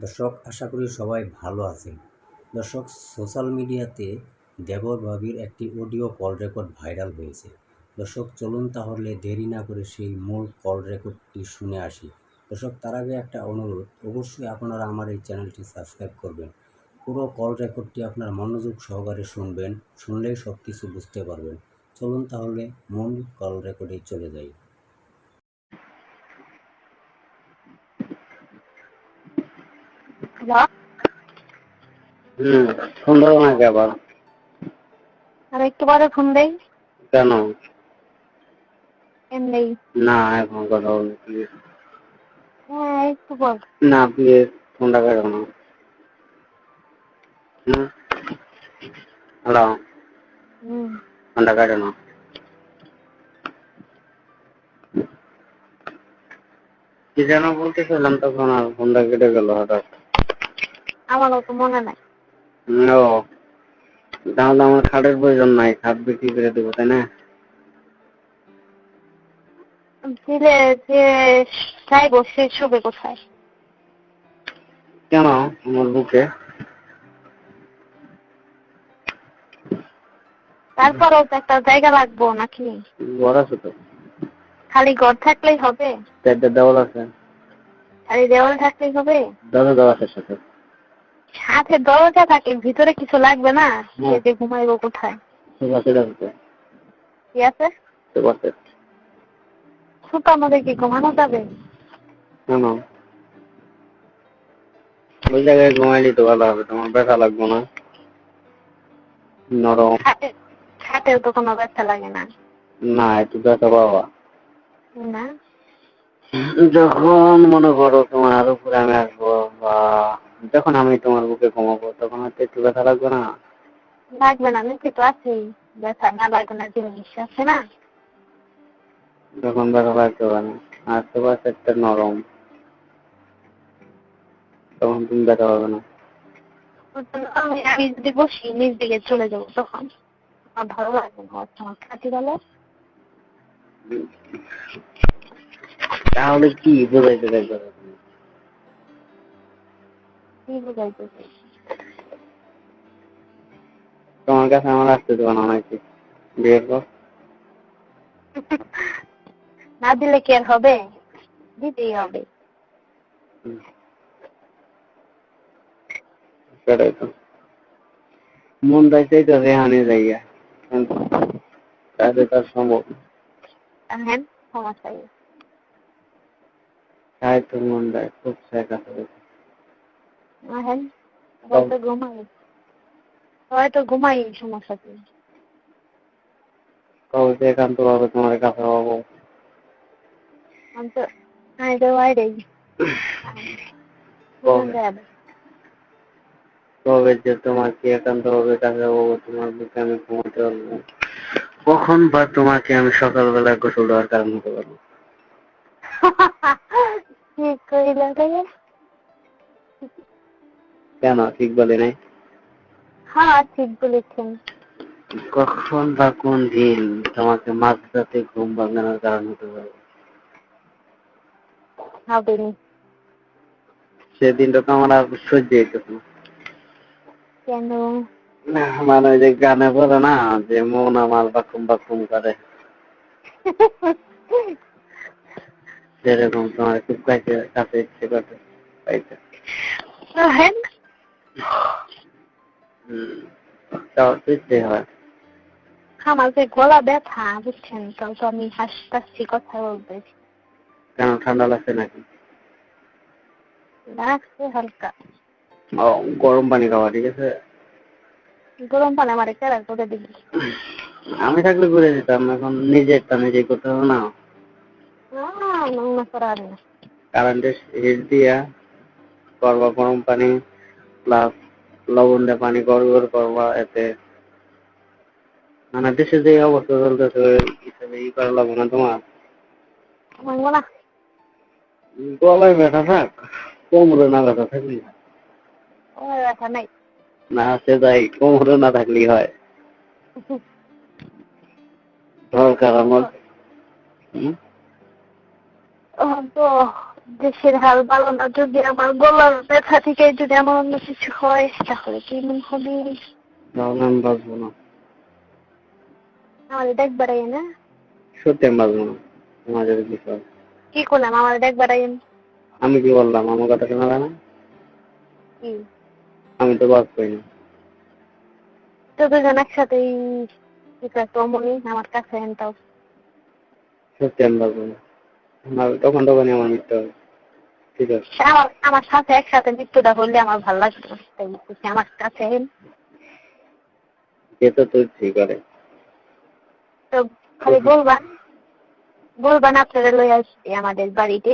দর্শক, আশা করি সবাই ভালো আছেন। দর্শক, সোশ্যাল মিডিয়াতে দেবর ভাবির একটি অডিও কল রেকর্ড ভাইরাল হয়েছে। দর্শক, চলুন তাহলে দেরি না করে সেই মূল কল রেকর্ডটি শুনে আসি। দর্শক, তার আগে একটা অনুরোধ, অবশ্যই আপনারা আমার এই চ্যানেলটি সাবস্ক্রাইব করবেন। পুরো কল রেকর্ডটি আপনার মনোযোগ সহকারে শুনবেন, শুনলেই সব কিছু বুঝতে পারবেন। চলুন তাহলে মূল কল রেকর্ডে চলে যাই। আবার। আর একটু পরে ফোন দেই। কেন? এমনি না এখন কথা প্লিজ হ্যাঁ একটু পর। না প্লিজ ফোনটা কেটে না। হ্যালো। হুম। ফোনটা কেটে না। কি যেন বলতেছিলাম তখন আর ফোনটা কেটে গেল হঠাৎ। আমারও তো মনে নাই। ও তাহলে আমার খাটের প্রয়োজন নাই খাট বিক্রি করে দেবো তাই না? দিলে যে চাইব সে শোবে কোথায়? কেন? আমার বুকে? তারপরেও তো একটা জায়গা লাগবো নাকি? ঘর আছে তো। খালি ঘর থাকলেই হবে? চারটে দেওয়াল আছে। খালি দেওয়াল থাকলেই হবে? দাদা আছে সাথে। সাথে দরজা থাকে ভিতরে কিছু লাগবে না? যে ঘুমাইবো কোথায়? ঠিক আছে কি আছে? ঠিক মধ্যে কি ঘুমানো যাবে? ওই জায়গায় ঘুমাইলে তো ভালো হবে তোমার ব্যথা লাগবে না? নরম। খাটেও তো কোনো ব্যথা লাগে না। না একটু ব্যথা পাওয়া। না। যখন মনে করো তোমার উপরে আমি আসব যখন আমি তোমার বুকে ঘুমাবো তখন হয়তো একটু ব্যথা লাগবে না? লাগবে না নিচে তো আছেই ব্যথা না লাগবে না জিনিস আছে না? যখন ব্যথা লাগতে পারে আশেপাশে একটা নরম। তখন তুমি ব্যথা পাবে না। আমি আমি যদি বসি নিচ দিকে চলে যাব তখন। আমার ভালো লাগবে না আমার খাটি গেলে। তাহলে কি বোঝাইতে দেখবে? কি বুঝাইতে তোমার কাছে আমার আসতে দেবো না নাকি বিয়ের পর। না দিলে কি আর হবে? দিতেই হবে। সেটাই তো। মন চাইতেই তো রেহানি কিন্তু তাহলে তার সম্ভব হ্যাঁ সমস্যা তাই তো মন দেয় খুব শেখ হ্যাঁ হয়তো ঘুমাই। হয়তো ঘুমাই সমস্যা কি কবে যে একান্ত ভাবে তোমার কাছে পাবো আমি তো আমি তো বাইরেই। কবে? কবে যে তোমাকে একান্ত ভাবে কাছে পাবো তোমার বুকে আমি ঘুমাতে পারব কখন বা তোমাকে আমি সকালবেলা গোসল দেওয়ার কারণ হতে পারব? ঠিক কইলা কেন? ঠিক বলে নাই? হ্যাঁ ঠিক বলেছেন। কখন বা কোন দিন তোমাকে মাঝরাতে ঘুম ভাঙানোর কারণ হতে হবে সেদিনটা তো আমার আর সহ্য হইতেছে না। কেন? মানে ওই যে গানে বলে না যে মন আমার বাকুম বাকুম করে। সেরকম তোমার খুব কাছে কাছে ইচ্ছে করতে। পাইতে আমার যে গলা ব্যথা বুঝছেন তো আমি হাসতাছি কথা বলতে। কেন ঠান্ডা লাগছে নাকি? লাগছে হালকা। গরম পানি খাওয়া ঠিক আছে? গরম পানি আমার কেরা করে দিবি? আমি থাকলে ঘুরে দিতাম এখন নিজেরটা নিজে করতে হবে না। কারেন্টের হিট দিয়া করবা গরম পানি প্লাস লবণ দিয়ে পানি গড় করবা এতে মানে দেশে যে অবস্থা চলতেছে হিসাবে ই করা লাগবে না তোমার? গলায় ব্যথা থাক কোমরে না ব্যথা থাকলি ব্যথা নাই। না সে যাই কোমরে না থাকলেই হয়। দরকার আমার? তো দেশের হাল ভালো না যদি আমার গলার ব্যথা থেকে যদি আমার অন্য কিছু হয় তাহলে কি মন হবে? তাহলে আমি বাঁচবো না। আমার দেখ বাড়াই না সত্যি আমি বাঁচবো না। কিছু কি করলাম? আমার দেখ বাড়াই আমি কি বললাম? আমার কথা শোনা যায় না? আমি তো বাঁচবই না। তো দুজন আছে অমনি আমার কাছে এনটাও সত্যি আমি বাঁচবো না। আমার তখন তখনই আমার মৃত্যু হবে। ঠিক আছে। আমার আমার সাথে একসাথে মৃত্যুটা হলে আমার ভালো লাগতো আমার কাছে এন। তো তুই ঠিক করে তো খালি বলবান বলবান আপনারা লই আসছি আমাদের বাড়িতে।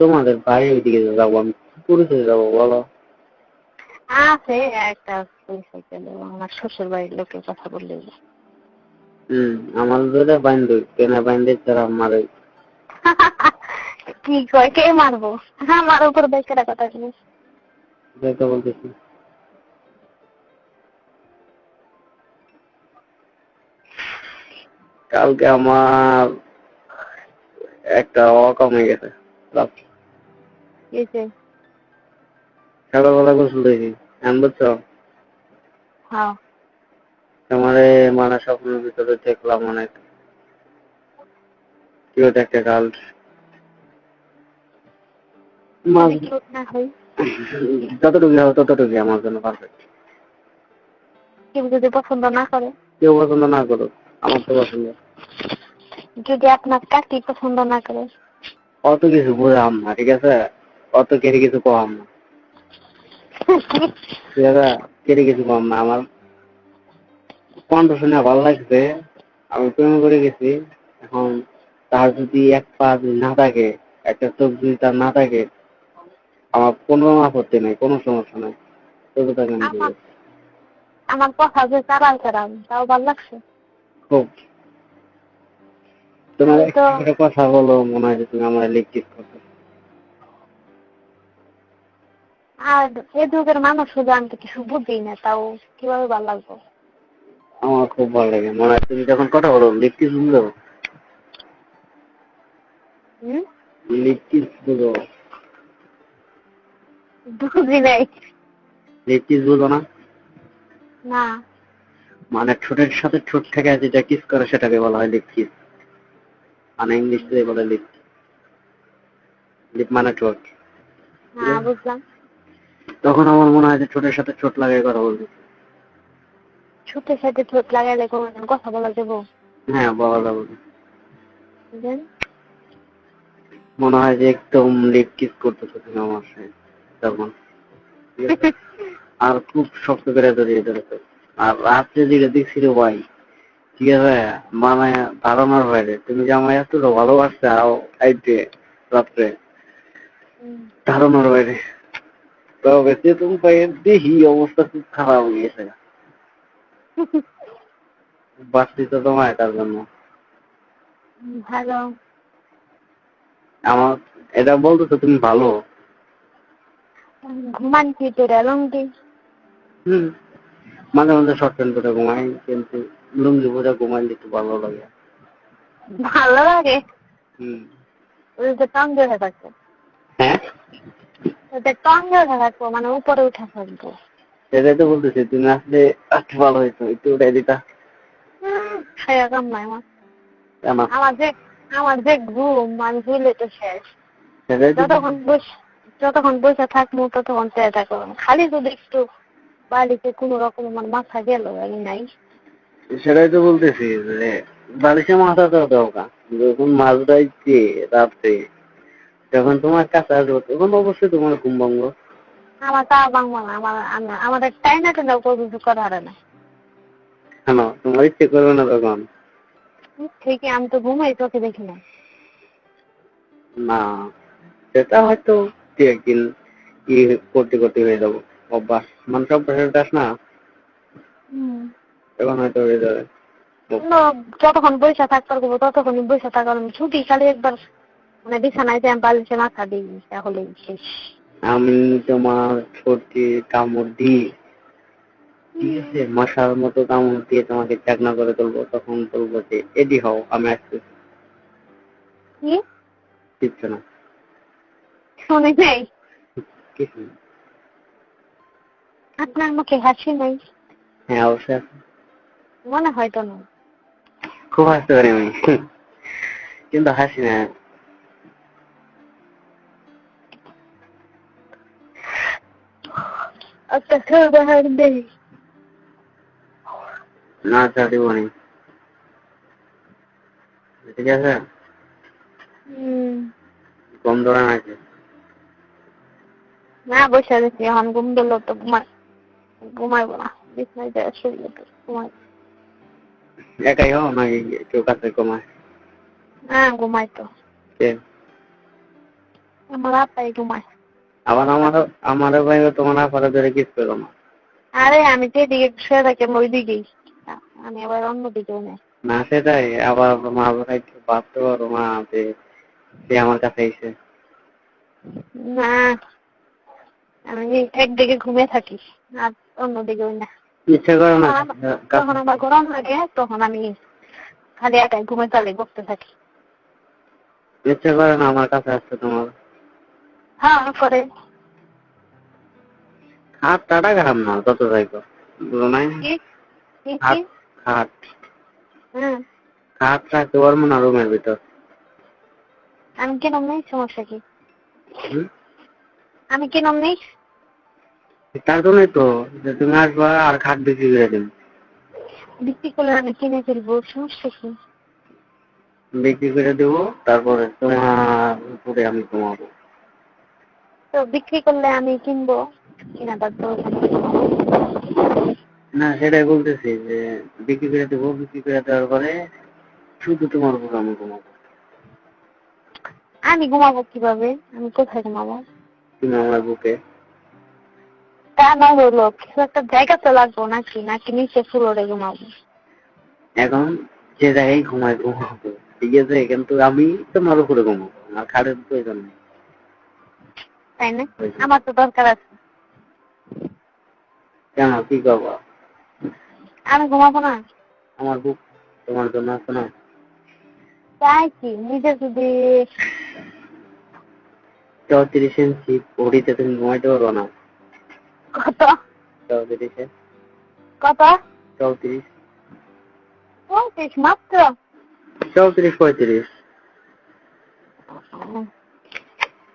তোমাদের বাড়ি ওইদিকে যাব আমি পুরুষে যাব বলো? আছে একটা আমার শ্বশুর বাড়ির লোকের কথা বললে হম আমার ধরে বাইন্দু কেনা বাইন্দে তারা মারে কি কয় কে মারবো? আমার উপর বেকার কথা শুনে দেখতে বলতেছি কালকে আমার একটা অকাম হয়ে গেছে। সকালবেলা গোসল দিয়েছি আমি বুঝছ? হ্যাঁ। মানে স্বপ্নের ভিতরে দেখলাম অনেক। কিউট একটা গার্ল যতটুকু হবে ততটুকু আমার জন্য পারফেক্ট কেউ যদি পছন্দ না করে। কেউ পছন্দ না করুক আমার তো পছন্দ। যদি আপনার কাকি পছন্দ না করে। অত কিছু বুঝাম না ঠিক আছে? অত কেটে কিছু কম না। ঠিক আছে? কেটে কিছু কম না আমার কণ্ঠ শুনে ভালো লাগছে। আমি প্রেম করে গেছি। এখন তার যদি এক পা যদি না থাকে একটা চোখ যদি তার না থাকে আমার কোনো আপত্তি নাই কোনো সমস্যা নেই। আমি আমার- কথা যে চালাল চালাম তাও ভালো লাগছে? খুব। তোমার একটা কথা বলো মনে হয় তুমি আমার লিখিত আর এ যুগের মানুষ শুধু আমি তো কিছু বুঝি না তাও কীভাবে ভালো লাগবে? আমার খুব ভালো লাগে। মনে হয় তুমি যখন কথা বলো লিখতে শুনলো হুম? লিখতে শুনলো বুঝি নাই। লিখতে বুঝো না? না। মানে ঠোঁটের সাথে ঠোঁট থেকে যেটা কিস করে সেটাকে বলা হয় লিপ কিস। মানে ইংলিশ বলে লিপ। লিপ মানে ঠোঁট। হ্যাঁ বুঝলাম। তখন আমার মনে হয় যে ঠোঁটের সাথে ঠোঁট লাগাই কথা বলছি ছুটের সাথে ঠোঁট লাগাইলে কোনোদিন কথা বলা যাব? হ্যাঁ বলা যাবে। মনে হয় যে একদম লিপ কিস করতেছো তুমি আমার সাথে। তখন আর খুব শক্ত করে জড়িয়ে ধরেছে আর রাত্রে যেটা দেখছি রে ভাই ঠিক আছে? মানে ধারণার বাইরে। তুমি যে আমায় এতটা ভালোবাসতে আও আইতে রাত্রে ধারণার বাইরে। তবে চেতন পাইয়ের দেখি অবস্থা খুব খারাপ হয়ে গেছে। বাঁচছি তো তোমায় তার জন্য। ভালো। আমার এটা বলতেছো তুমি ভালো। হুম মাঝে মাঝে শর্ট প্যান্ট পরে ঘুমাই কিন্তু লুঙ্গি পরে ঘুমাইলে একটু ভালো লাগে। ভালো লাগে? হুম। ওই যে টং ধরে থাকতো হ্যাঁ? ওটা টং ধরে থাকব মানে উপরে উঠে থাকব। সেটাই তো বলতেছি তুমি আসলে একটু ভালো হইতো একটু উঠাই দিতা। খাইয়া কাম নাই আমার আমার যে আমার যে ঘুম আমি ভুলে তো শেষ। যতক্ষণ বস যতক্ষণ বসে থাকব ততক্ষণ চেষ্টা করব খালি যদি একটু বাড়িতে কোনো রকম আমার মাথা গেল আমি নাই। সেটাই তো বলতেছি যে বালিশে মাথা তো দরকার। যখন মাছ ধরাইছে রাত্রে যখন তোমার কাছে আসব তখন অবশ্যই তোমার ঘুম ভঙ্গ আমার তা বাংলা না আমার আমাদের টাইনা কিছু না কেন? তোমার ইচ্ছে করবে না তখন? ঠিকই আমি তো ঘুমাই চোখে দেখি না। না সেটা হয়তো তুই একদিন ই করতে করতে হয়ে যাব। অভ্যাস। মানুষ অভ্যাসের দাস না? তখন হয়তো হয়ে যাবে। যতক্ষণ বসে থাকতে পারব ততক্ষণ বসে থাকার ছুটি। খালি একবার মানে বিছানায় যে আমি বালিশে মাথা দিই তাহলে শেষ। আমি তোমার ছোটে কামড় দিই। ঠিক আছে মশার মতো কামড় দিয়ে তোমাকে চাকনা করে তুলবো তখন বলব যে এডি হও আমি আসছি কি? কিচ্ছু না। শুনে নেই। আপনার মুখে হাসি নেই। হ্যাঁ অবশ্যই আছে। মনে হয় তো না খুব হাসতে পারি আমি। কিন্তু হাসি না। একটা উদাহরণ দেই। না চা দিব নি। ঠিক আছে? হুম, কম ধরে নাকি? না বসে গেছি এখন ঘুম দিল তো ঘুমাই ঘুমাইবো না। বিছনায় যায় শুয়ে তো ঘুমাই। একাই হও নাকি কেউ কাছে কমায় হ্যাঁ ঘুমাই তো। কে? আমার আপাই ঘুমায়। আবার আমার আমার ভাই তোমার আপারে ধরে কিস করো না। আরে আমি যেদিকে শুয়ে থাকি আমি আমি আবার অন্য দিকেও নেই। না সেটাই। আবার মা ভাই ভাবতে পারো মা যে আমার কাছে এসে। না আমি একদিকে ঘুমিয়ে থাকি আর অন্যদিকে ওই না। ইচ্ছা করে না যখন আমার গরম লাগে তখন আমি খালি একাই ঘুমে চালে বসতে থাকি। ইচ্ছা করে না আমার কাছে আসছে তোমার? হ্যাঁ করে। খাট টাটা খারাপ না নাই? খাট খাট হ্যাঁ খাট রাখতে পারব না রুমের ভিতর? আমি কেন নেই সমস্যা কি? হুম? আমি কেন নেই? তার জন্যই তো যে তুমি আসবা আর খাট বিক্রি করে দিন বিক্রি করলে আমি কিনে ফেলব সমস্যা কি? বিক্রি করে দেবো তারপরে তোমার উপরে আমি কমাবো তো বিক্রি করলে আমি কিনবো কিনা তারপর না সেটাই বলতেছি যে বিক্রি করে দেবো বিক্রি করে দেওয়ার পরে শুধু তোমার উপর আমি কমাবো আমি ঘুমাবো কীভাবে? আমি কোথায় ঘুমাবো? তুমি আমার বুকে? তা না হলো কিছু একটা জায়গা তো লাগবো নাকি? নাকি নিচে ফ্লোরে ঘুমাবো? এখন যে জায়গায় ঘুমাই ঘুমাবো। ঠিক আছে কিন্তু আমি তোমার উপরে ঘুমাবো আমার খাটের প্রয়োজন নেই। তাই না? আমার তো দরকার আছে। কেন কি করব? আমি ঘুমাবো না? আমার বুক তোমার জন্য আছে না? তাই কি? নিজে যদি কত? চৌত্রিশে কত? চৌত্রিশ। পঁয়ত্রিশ মাত্র? চৌত্রিশ পঁয়ত্রিশ।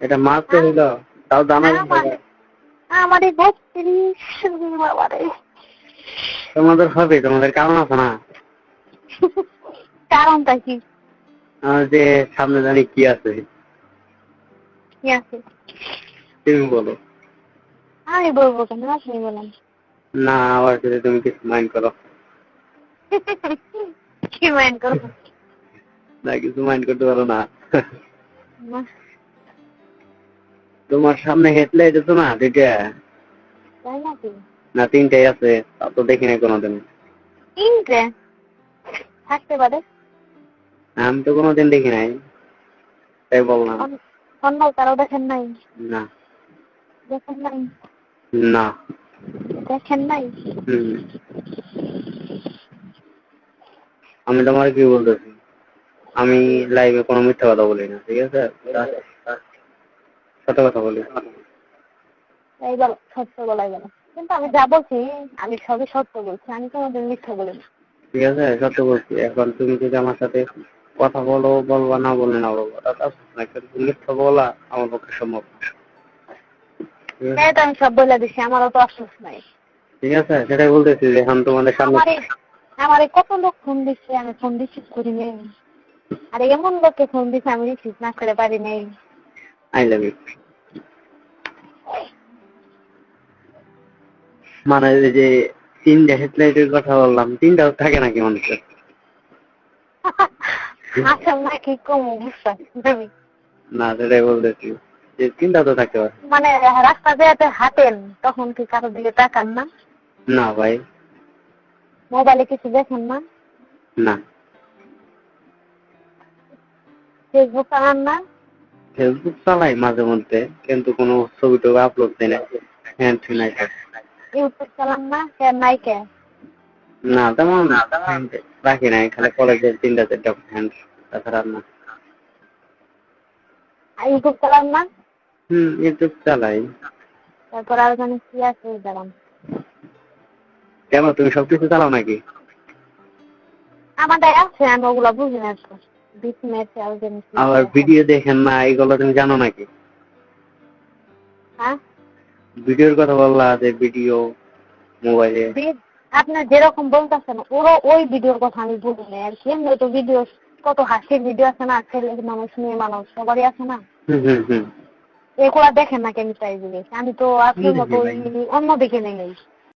এটা মাত্র হইল। তাও জানা আমার- বত্রিশ বাবারে। তোমাদের হবে তোমাদের কারণ আছে না? কারণটা কি? আমার যে সামনে জানি কি আছে? তুমি বলো। আমি বলব কেন? আপনি বলেন না যদি তুমি কিছু মাইন্ড করো। কি মাইন্ড করব না কিছু মাইন্ড করতে পারো না। না, তোমার সামনে হেডলাইট আছে না দুইটা। না তিনটাই আছে তা তো দেখি নাই কোনোদিন। তিনটে? থাকতে পারে। আমি তো কোনোদিন দেখি নাই। তাই বললাম। অন্য কারও দেখেন নাই? না। দেখেন নাই? না। দেখেন নাই? আমি তোমার কি বলতেছি? আমি লাইভে কোনো মিথ্যা কথা বলি না ঠিক আছে? সত্য কথা বলি। এই বলো সত্য বলাই গেল। কিন্তু আমি যা বলছি আমি সবই সত্য বলছি আমি কোনোদিন মিথ্যা বলি না। ঠিক আছে? সত্য বলছি। এখন তুমি যদি আমার সাথে কথা বলো বলবা না বলে না বলব। মিথ্যা বলা আমার পক্ষে সম্ভব? তাই তো আমি সব বলে দিছি আমারও তো আফসোস নাই। ঠিক আছে সেটাই বলতেছি যে এখন তোমাদের সামনে আমারে আমারে কত লোক ফোন দিচ্ছে আমি ফোন রিসিভ করি নাই। আর এমন লোককে ফোন দিচ্ছে আমি রিসিভ না করে পারি নাই। আই লাভ ইউ মানে যে তিনটা হেডলাইটের কথা বললাম তিনটাও থাকে নাকি মানুষের? আসল নাকি কম বিশ্বাস না সেটাই বলতেছি। যে তিনটা তো থাকতে পারে। মানে রাস্তা দিয়ে হাঁটেন তখন কি কারোর দিকে তাকান না? না ভাই। মোবাইলে কিছু দেখেন না? না। ফেসবুক চালান না? ফেসবুক চালাই মাঝে মধ্যে কিন্তু কোনো ছবি টবি আপলোড দেয় না। হ্যান্ড নাই ইউটিউব চালান না? কে নাই কে না তেমন রাখি নাই খালি কলেজের তিনটা চারটা হ্যান্ড তাছাড়া না। ইউটিউব চালান না? হুম ইউটিউব চালাই। তারপর আর জানি কি আছে দাঁড়ান কেন তুমি সবকিছু চালাও নাকি? আছে আমি ওগুলো বুঝি না আবার ভিডিও দেখেন না এগুলো তুমি জানো নাকি? হ্যাঁ? ভিডিওর কথা বললা যে ভিডিও মোবাইলে আপনার যেরকম বলতেছেন ওরও ওই ভিডিওর কথা আমি বলি না আর কি। এমনি তো ভিডিও কত হাসির ভিডিও আছে না ছেলের মানুষ মেয়ে মানুষ সবারই আছে না। এগুলা দেখেন না কেন চাই জিনিস? আমি তো আপনার মতো অন্য দিকে নেই।